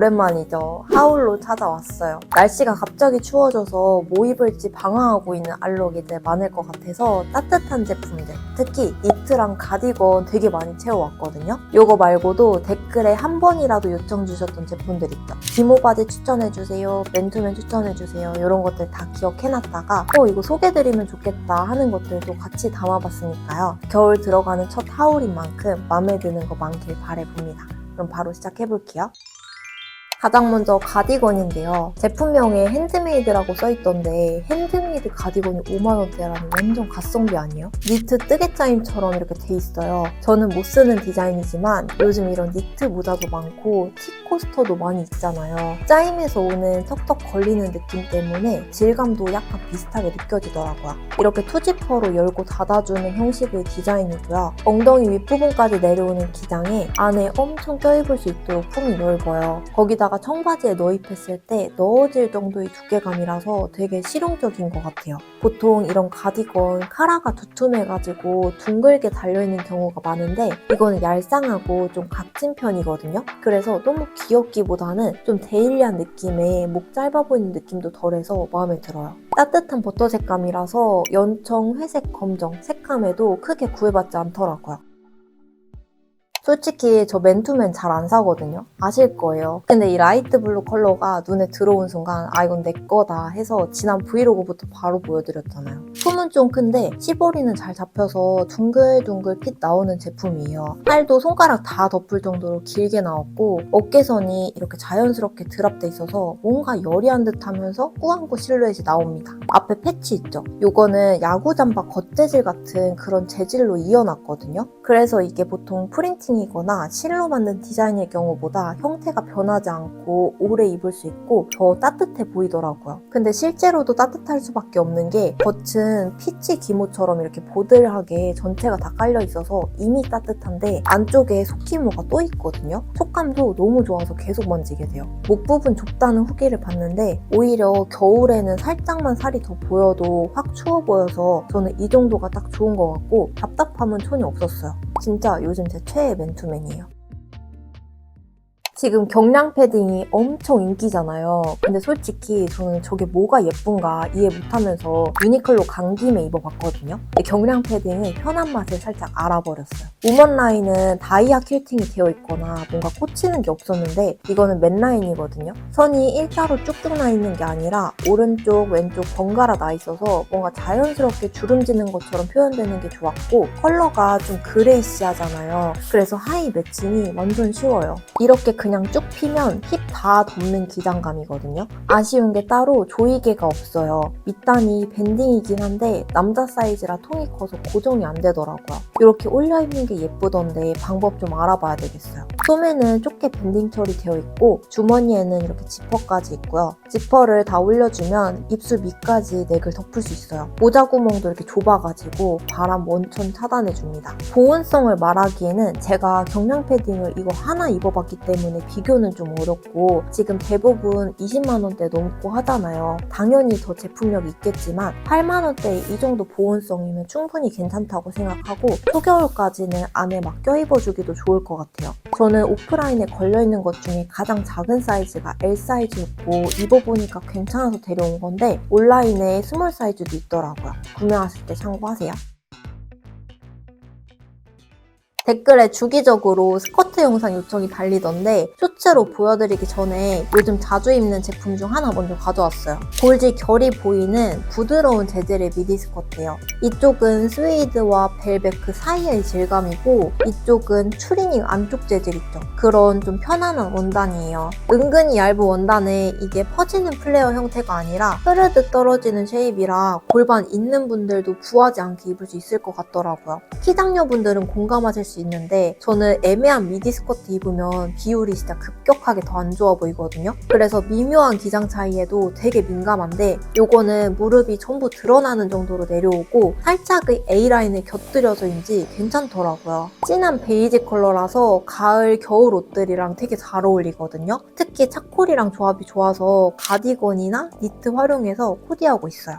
오랜만이죠. 하울로 찾아왔어요. 날씨가 갑자기 추워져서 뭐 입을지 방황하고 있는 알록이들 많을 것 같아서 따뜻한 제품들, 특히 니트랑 가디건 되게 많이 채워왔거든요. 요거 말고도 댓글에 한 번이라도 요청 주셨던 제품들 있죠. 기모 바지 추천해주세요, 맨투맨 추천해주세요, 이런 것들 다 기억해놨다가 어 이거 소개드리면 좋겠다 하는 것들도 같이 담아봤으니까요. 겨울 들어가는 첫 하울인 만큼 마음에 드는 거 많길 바래봅니다. 그럼 바로 시작해볼게요. 가장 먼저 가디건인데요. 제품명에 핸드메이드라고 써있던데 핸드메이드 가디건이 5만원대라는 완전 가성비 아니에요? 니트 뜨개짜임처럼 이렇게 돼 있어요. 저는 못 쓰는 디자인이지만 요즘 이런 니트 모자도 많고 티 코스터도 많이 있잖아요. 짜임에서 오는 턱턱 걸리는 느낌 때문에 질감도 약간 비슷하게 느껴지더라고요. 이렇게 투지퍼로 열고 닫아주는 형식의 디자인이고요. 엉덩이 윗부분까지 내려오는 기장에 안에 엄청 껴입을 수 있도록 품이 넓어요. 거기다 가 청바지에 너입했을 때 넣어질 정도의 두께감이라서 되게 실용적인 것 같아요. 보통 이런 가디건 카라가 두툼해가지고 둥글게 달려있는 경우가 많은데 이거는 얄쌍하고 좀 각진 편이거든요. 그래서 너무 귀엽기보다는 좀 데일리한 느낌에 목 짧아 보이는 느낌도 덜해서 마음에 들어요. 따뜻한 버터 색감이라서 연청, 회색, 검정 색감에도 크게 구애받지 않더라고요. 솔직히 저 맨투맨 잘 안 사거든요. 아실 거예요. 근데 이 라이트 블루 컬러가 눈에 들어온 순간 아 이건 내 거다 해서 지난 브이로그부터 바로 보여드렸잖아요. 품은 좀 큰데 시보리는 잘 잡혀서 둥글둥글 핏 나오는 제품이에요. 팔도 손가락 다 덮을 정도로 길게 나왔고 어깨선이 이렇게 자연스럽게 드랍돼 있어서 뭔가 여리한 듯 하면서 꾸안꾸 실루엣이 나옵니다. 앞에 패치 있죠? 요거는 야구 잠바 겉재질 같은 그런 재질로 이어놨거든요. 그래서 이게 보통 프린팅 이거나 실로 만든 디자인일 경우보다 형태가 변하지 않고 오래 입을 수 있고 더 따뜻해 보이더라고요. 근데 실제로도 따뜻할 수밖에 없는 게 겉은 피치 기모처럼 이렇게 보들하게 전체가 다 깔려 있어서 이미 따뜻한데 안쪽에 속기모가 또 있거든요. 촉감도 너무 좋아서 계속 만지게 돼요. 목 부분 좁다는 후기를 봤는데 오히려 겨울에는 살짝만 살이 더 보여도 확 추워 보여서 저는 이 정도가 딱 좋은 것 같고 답답함은 전혀 없었어요. 진짜 요즘 제 최애 맨투맨이에요. 지금 경량 패딩이 엄청 인기잖아요. 근데 솔직히 저는 저게 뭐가 예쁜가 이해 못하면서 유니클로 간 김에 입어봤거든요. 경량 패딩의 편한 맛을 살짝 알아버렸어요. 우먼 라인은 다이아 퀼팅이 되어 있거나 뭔가 꽂히는 게 없었는데 이거는 맨 라인이거든요. 선이 일자로 쭉쭉 나 있는 게 아니라 오른쪽 왼쪽 번갈아 나 있어서 뭔가 자연스럽게 주름지는 것처럼 표현되는 게 좋았고 컬러가 좀 그레이시하잖아요. 그래서 하이 매칭이 완전 쉬워요. 이렇게 그냥 쭉 피면 힙 다 덮는 기장감이거든요. 아쉬운 게 따로 조이개가 없어요. 밑단이 밴딩이긴 한데 남자 사이즈라 통이 커서 고정이 안 되더라고요. 이렇게 올려 입는 게 예쁘던데 방법 좀 알아봐야 되겠어요. 소매는 좁게 밴딩 처리되어 있고 주머니에는 이렇게 지퍼까지 있고요. 지퍼를 다 올려주면 입술 밑까지 넥을 덮을 수 있어요. 모자 구멍도 이렇게 좁아가지고 바람 원천 차단해줍니다. 보온성을 말하기에는 제가 경량 패딩을 이거 하나 입어봤기 때문에 비교는 좀 어렵고 지금 대부분 20만 원대 넘고 하잖아요. 당연히 더 제품력이 있겠지만 8만 원대 이 정도 보온성이면 충분히 괜찮다고 생각하고 초겨울까지는 안에 막 껴입어주기도 좋을 것 같아요. 저는 오프라인에 걸려있는 것 중에 가장 작은 사이즈가 L 사이즈였고 입어보니까 괜찮아서 데려온 건데 온라인에 스몰 사이즈도 있더라고요. 구매하실 때 참고하세요. 댓글에 주기적으로 스커트 영상 요청이 달리던데 쇼츠로 보여드리기 전에 요즘 자주 입는 제품 중 하나 먼저 가져왔어요. 골지 결이 보이는 부드러운 재질의 미디 스커트예요. 이쪽은 스웨이드와 그 사이의 질감이고 이쪽은 추리닝 안쪽 재질 있죠. 그런 좀 편안한 원단이에요. 은근히 얇은 원단에 이게 퍼지는 플레어 형태가 아니라 흐르듯 떨어지는 쉐입이라 골반 있는 분들도 부하지 않게 입을 수 있을 것 같더라고요. 키장녀분들은 공감하실 수 있는데 저는 애매한 미디 스커트 입으면 비율이 진짜 급격하게 더 안 좋아 보이거든요. 그래서 미묘한 기장 차이에도 되게 민감한데 요거는 무릎이 전부 드러나는 정도로 내려오고 살짝의 A라인을 곁들여서인지 괜찮더라고요. 진한 베이지 컬러라서 가을, 겨울 옷들이랑 되게 잘 어울리거든요. 특히 차콜이랑 조합이 좋아서 가디건이나 니트 활용해서 코디하고 있어요.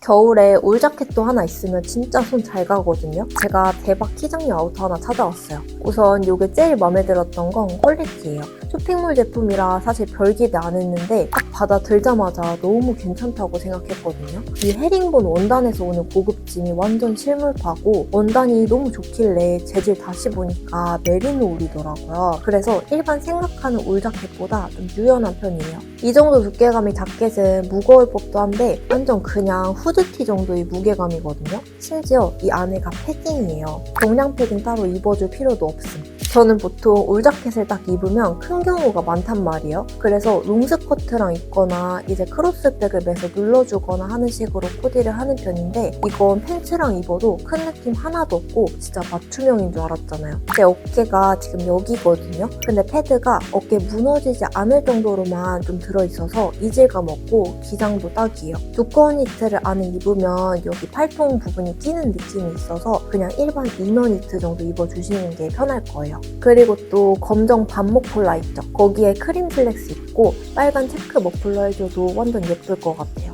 겨울에 울 자켓도 하나 있으면 진짜 손 잘 가거든요. 제가 대박 키장류 아우터 하나 찾아왔어요. 우선 이게 제일 마음에 들었던 건 퀄리티예요. 쇼핑몰 제품이라 사실 별 기대 안 했는데 딱 받아 들자마자 너무 괜찮다고 생각했거든요. 이 헤링본 원단에서 오는 고급짐이 완전 실물파고 원단이 너무 좋길래 재질 다시 보니까 메리노 울이더라고요. 그래서 일반 생각하는 울 자켓보다 좀 유연한 편이에요. 이 정도 두께감의 자켓은 무거울 법도 한데 완전 그냥 후드티 정도의 무게감이거든요. 심지어 이 안에가 패딩이에요. 경량 패딩 따로 입어줄 필요도 없음. 저는 보통 울 자켓을 딱 입으면 큰 경우가 많단 말이에요. 그래서 롱스커트랑 입거나 이제 크로스백을 매서 눌러주거나 하는 식으로 코디를 하는 편인데 이건 팬츠랑 입어도 큰 느낌 하나도 없고 진짜 맞춤형인 줄 알았잖아요. 제 어깨가 지금 여기거든요. 근데 패드가 어깨 무너지지 않을 정도로만 좀 들어있어서 이질감 없고 기장도 딱이에요. 두꺼운 니트를 안에 입으면 여기 팔통 부분이 끼는 느낌이 있어서 그냥 일반 이너 니트 정도 입어주시는 게 편할 거예요. 그리고 또 검정 반목 폴라 있죠. 거기에 크림 슬랙스 있고 빨간 체크 머플러 해줘도 완전 예쁠 것 같아요.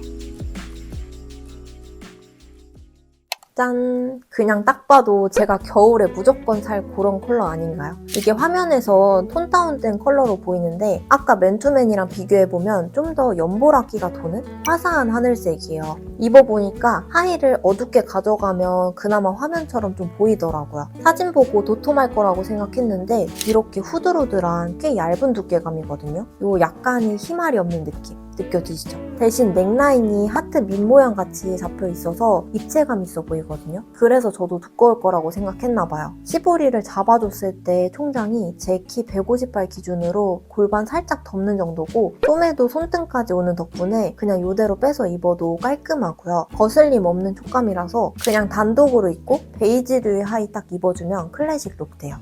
짠! 그냥 딱 봐도 제가 겨울에 무조건 살 그런 컬러 아닌가요? 이게 화면에서 톤 다운된 컬러로 보이는데 아까 맨투맨이랑 비교해보면 좀 더 연보라기가 도는 화사한 하늘색이에요. 입어보니까 하의를 어둡게 가져가면 그나마 화면처럼 좀 보이더라고요. 사진 보고 도톰할 거라고 생각했는데 이렇게 후들후들한 꽤 얇은 두께감이거든요. 요 약간의 희말이 없는 느낌. 느껴지시죠? 대신 넥라인이 하트 밑 모양 같이 잡혀 있어서 입체감 있어 보이거든요. 그래서 저도 두꺼울 거라고 생각했나 봐요. 시보리를 잡아줬을 때 총장이 제 키 158 기준으로 골반 살짝 덮는 정도고 소매도 손등까지 오는 덕분에 그냥 이대로 빼서 입어도 깔끔하고요. 거슬림 없는 촉감이라서 그냥 단독으로 입고 베이지류의 하의 딱 입어주면 클래식 룩 돼요.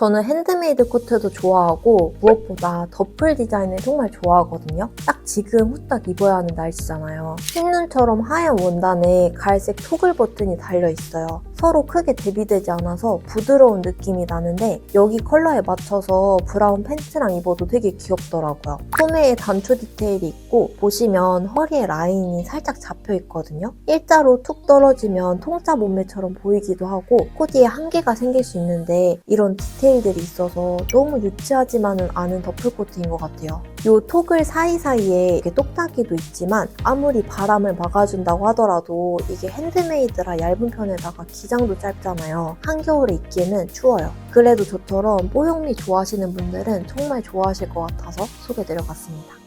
저는 핸드메이드 코트도 좋아하고 무엇보다 더플 디자인을 정말 좋아하거든요. 딱 지금 후딱 입어야 하는 날씨잖아요. 흰눈처럼 하얀 원단에 갈색 토글 버튼이 달려있어요. 서로 크게 대비되지 않아서 부드러운 느낌이 나는데 여기 컬러에 맞춰서 브라운 팬츠랑 입어도 되게 귀엽더라고요. 소매에 단추 디테일이 있고 보시면 허리에 라인이 살짝 잡혀 있거든요. 일자로 툭 떨어지면 통짜 몸매처럼 보이기도 하고 코디에 한계가 생길 수 있는데 이런 디테일들이 있어서 너무 유치하지만은 않은 더플 코트인 것 같아요. 이 톡을 사이사이에 이게 똑딱이도 있지만 아무리 바람을 막아준다고 하더라도 이게 핸드메이드라 얇은 편에다가 기장도 짧잖아요. 한겨울에 입기에는 추워요. 그래도 저처럼 뽀용미 좋아하시는 분들은 정말 좋아하실 것 같아서 소개드려봤습니다.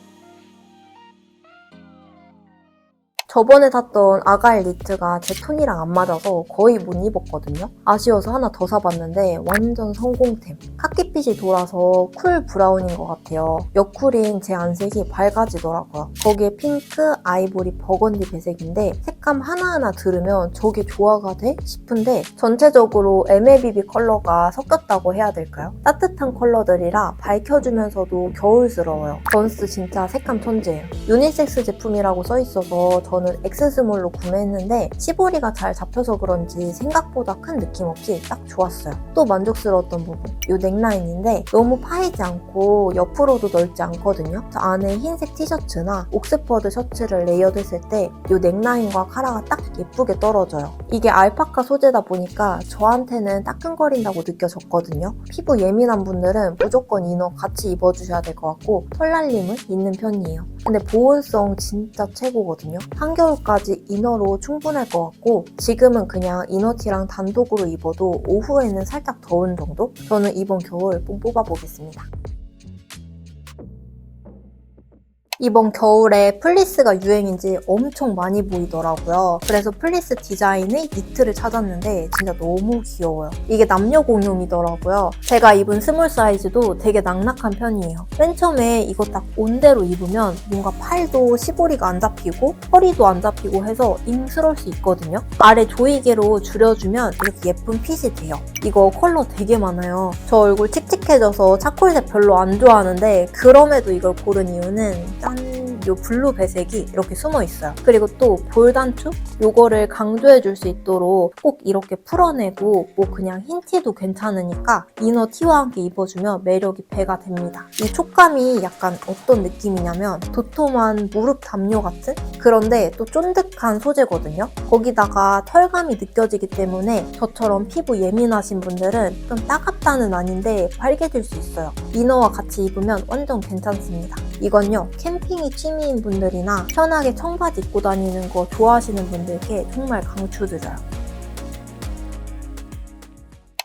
저번에 샀던 아가일 니트가 제 톤이랑 안 맞아서 거의 못 입었거든요. 아쉬워서 하나 더 사봤는데 완전 성공템. 카키빛이 돌아서 쿨 브라운인 것 같아요. 옆쿨인 제 안색이 밝아지더라고요. 거기에 핑크, 아이보리, 버건디 배색인데 색감 하나하나 들으면 저게 조화가 돼? 싶은데 전체적으로 MLBB 컬러가 섞였다고 해야 될까요? 따뜻한 컬러들이라 밝혀주면서도 겨울스러워요. 건스 진짜 색감 천재예요. 유니섹스 제품이라고 써있어서 저는 엑스스몰로 구매했는데 시보리가 잘 잡혀서 그런지 생각보다 큰 느낌 없이 딱 좋았어요. 또 만족스러웠던 부분 이 넥라인인데 너무 파이지 않고 옆으로도 넓지 않거든요. 저 안에 흰색 티셔츠나 옥스퍼드 셔츠를 레이어드했을 때 이 넥라인과 카라가 딱 예쁘게 떨어져요. 이게 알파카 소재다 보니까 저한테는 따끈거린다고 느껴졌거든요. 피부 예민한 분들은 무조건 이너 같이 입어주셔야 될 것 같고 털날림은 있는 편이에요. 근데 보온성 진짜 최고거든요. 한 겨울까지 이너로 충분할 것 같고 지금은 그냥 이너티랑 단독으로 입어도 오후에는 살짝 더운 정도? 저는 이번 겨울 뽕 뽑아보겠습니다. 이번 겨울에 플리스가 유행인지 엄청 많이 보이더라고요. 그래서 플리스 디자인의 니트를 찾았는데 진짜 너무 귀여워요. 이게 남녀 공용이더라고요. 제가 입은 스몰 사이즈도 되게 낙낙한 편이에요. 맨 처음에 이거 딱 온대로 입으면 뭔가 팔도 시보리가 안 잡히고 허리도 안 잡히고 해서 잉스러울 수 있거든요. 아래 조이개로 줄여주면 이렇게 예쁜 핏이 돼요. 이거 컬러 되게 많아요. 저 얼굴 칙칙해져서 차콜색 별로 안 좋아하는데 그럼에도 이걸 고른 이유는 짠 요 블루 배색이 이렇게 숨어 있어요. 그리고 또 볼단추? 요거를 강조해 줄 수 있도록 꼭 이렇게 풀어내고 뭐 그냥 흰 티도 괜찮으니까 이너 티와 함께 입어주면 매력이 배가 됩니다. 이 촉감이 약간 어떤 느낌이냐면 도톰한 무릎 담요 같은? 그런데 또 쫀득한 소재거든요. 거기다가 털감이 느껴지기 때문에 저처럼 피부 예민하신 분들은 좀 따갑다는 아닌데 빨개질 수 있어요. 이너와 같이 입으면 완전 괜찮습니다. 이건요, 캠핑이 취미인 분들이나 편하게 청바지 입고 다니는 거 좋아하시는 분들께 정말 강추드려요.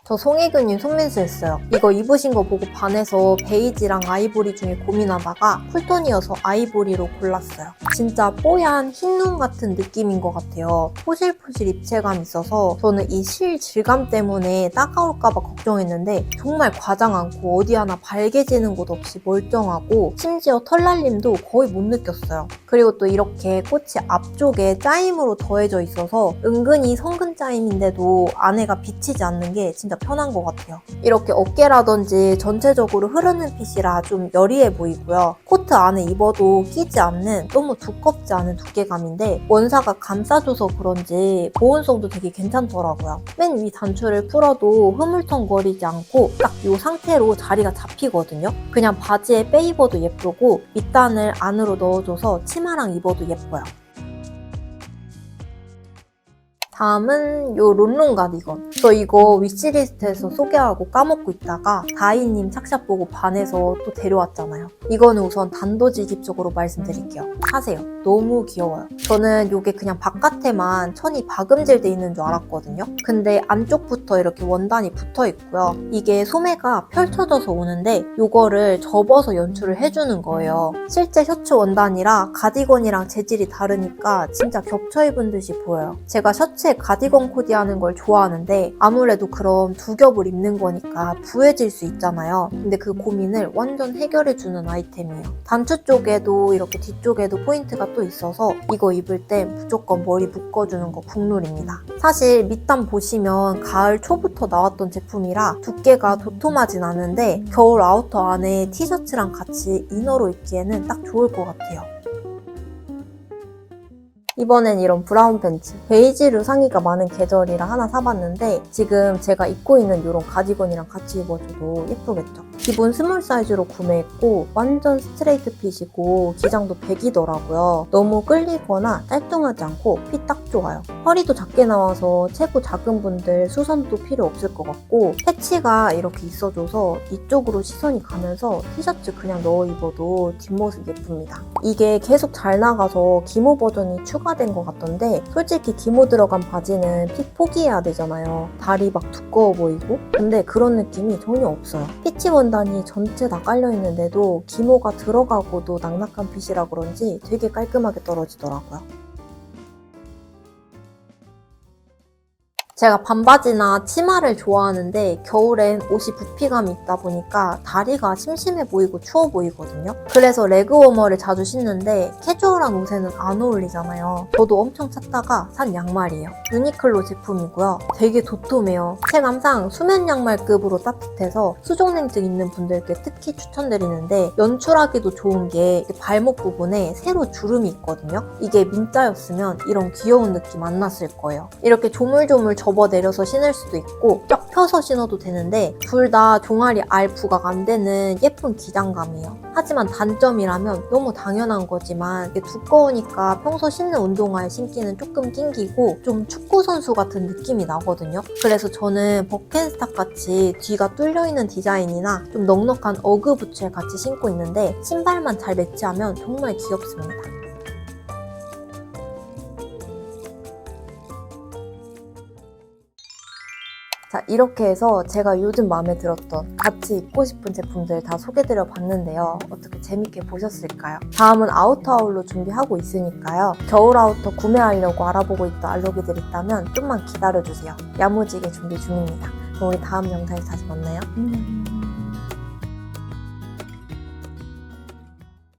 저 송혜교님 손민수 했어요. 이거 입으신 거 보고 반해서 베이지랑 아이보리 중에 고민하다가 쿨톤이어서 아이보리로 골랐어요. 진짜 뽀얀 흰눈 같은 느낌인 것 같아요. 포실포실 입체감 있어서 저는 이 실 질감 때문에 따가울까봐 걱정했는데 정말 과장 않고 어디 하나 발개지는 곳 없이 멀쩡하고 심지어 털날림도 거의 못 느꼈어요. 그리고 또 이렇게 꽃이 앞쪽에 짜임으로 더해져 있어서 은근히 성근 짜임인데도 안에가 비치지 않는 게 진짜 편한 것 같아요. 이렇게 어깨라든지 전체적으로 흐르는 핏이라 좀 여리해 보이고요. 코트 안에 입어도 끼지 않는 너무 두껍지 않은 두께감인데 원사가 감싸줘서 그런지 보온성도 되게 괜찮더라고요. 맨 위 단추를 풀어도 흐물텅거리지 않고 딱 이 상태로 자리가 잡히거든요. 그냥 바지에 빼 입어도 예쁘고 밑단을 안으로 넣어줘서 치마랑 입어도 예뻐요. 다음은 요 론론 가디건. 저 이거 위시리스트에서 소개하고 까먹고 있다가 다이님 착샷 보고 반해서 또 데려왔잖아요. 이거는 우선 단도직입적으로 말씀드릴게요. 사세요. 너무 귀여워요. 저는 이게 그냥 바깥에만 천이 박음질돼 있는 줄 알았거든요. 근데 안쪽부터 이렇게 원단이 붙어 있고요. 이게 소매가 펼쳐져서 오는데 이거를 접어서 연출을 해주는 거예요. 실제 셔츠 원단이라 가디건이랑 재질이 다르니까 진짜 겹쳐 입은 듯이 보여요. 제가 셔츠 에 가디건 코디하는 걸 좋아하는데 아무래도 그럼 두 겹을 입는 거니까 부해질 수 있잖아요. 근데 그 고민을 완전 해결해주는 아이템이에요. 단추 쪽에도 이렇게 뒤쪽에도 포인트가 또 있어서 이거 입을 때 무조건 머리 묶어주는 거 국룰입니다. 사실 밑단 보시면 가을 초부터 나왔던 제품이라 두께가 도톰하진 않은데 겨울 아우터 안에 티셔츠랑 같이 이너로 입기에는 딱 좋을 것 같아요. 이번엔 이런 브라운 팬츠. 베이지류 상의가 많은 계절이라 하나 사봤는데 지금 제가 입고 있는 이런 가디건이랑 같이 입어줘도 예쁘겠죠? 기본 스몰 사이즈로 구매했고 완전 스트레이트 핏이고 기장도 100이더라고요. 너무 끌리거나 깔뚱하지 않고 핏 딱 좋아요. 허리도 작게 나와서 체구 작은 분들 수선도 필요 없을 것 같고 패치가 이렇게 있어줘서 이쪽으로 시선이 가면서 티셔츠 그냥 넣어 입어도 뒷모습 예쁩니다. 이게 계속 잘 나가서 기모 버전이 추가 된 것 같던데 솔직히 기모 들어간 바지는 핏 포기해야 되잖아요. 다리 막 두꺼워 보이고 근데 그런 느낌이 전혀 없어요. 피치 원단이 전체 다 깔려 있는데도 기모가 들어가고도 낙낙한 핏이라 그런지 되게 깔끔하게 떨어지더라고요. 제가 반바지나 치마를 좋아하는데 겨울엔 옷이 부피감이 있다 보니까 다리가 심심해 보이고 추워 보이거든요. 그래서 레그 워머를 자주 신는데 캐주얼한 옷에는 안 어울리잖아요. 저도 엄청 찾다가 산 양말이에요. 유니클로 제품이고요. 되게 도톰해요. 체감상 수면 양말급으로 따뜻해서 수족냉증 있는 분들께 특히 추천드리는데 연출하기도 좋은 게 발목 부분에 세로 주름이 있거든요. 이게 민자였으면 이런 귀여운 느낌 안 났을 거예요. 이렇게 조물조물 접어 내려서 신을 수도 있고 쫙 펴서 신어도 되는데 둘 다 종아리 알 부각 안 되는 예쁜 기장감이에요. 하지만 단점이라면 너무 당연한 거지만 이게 두꺼우니까 평소 신는 운동화에 신기는 조금 낑기고 좀 축구 선수 같은 느낌이 나거든요. 그래서 저는 버켄스탁 같이 뒤가 뚫려 있는 디자인이나 좀 넉넉한 어그 부츠에 같이 신고 있는데 신발만 잘 매치하면 정말 귀엽습니다. 자, 이렇게 해서 제가 요즘 마음에 들었던 같이 입고 싶은 제품들 다 소개드려 봤는데요. 어떻게 재밌게 보셨을까요? 다음은 아우터 아울로 준비하고 있으니까요. 겨울 아우터 구매하려고 알아보고 있던 알로기들 있다면 좀만 기다려주세요. 야무지게 준비 중입니다. 그럼 우리 다음 영상에서 다시 만나요. 안녕.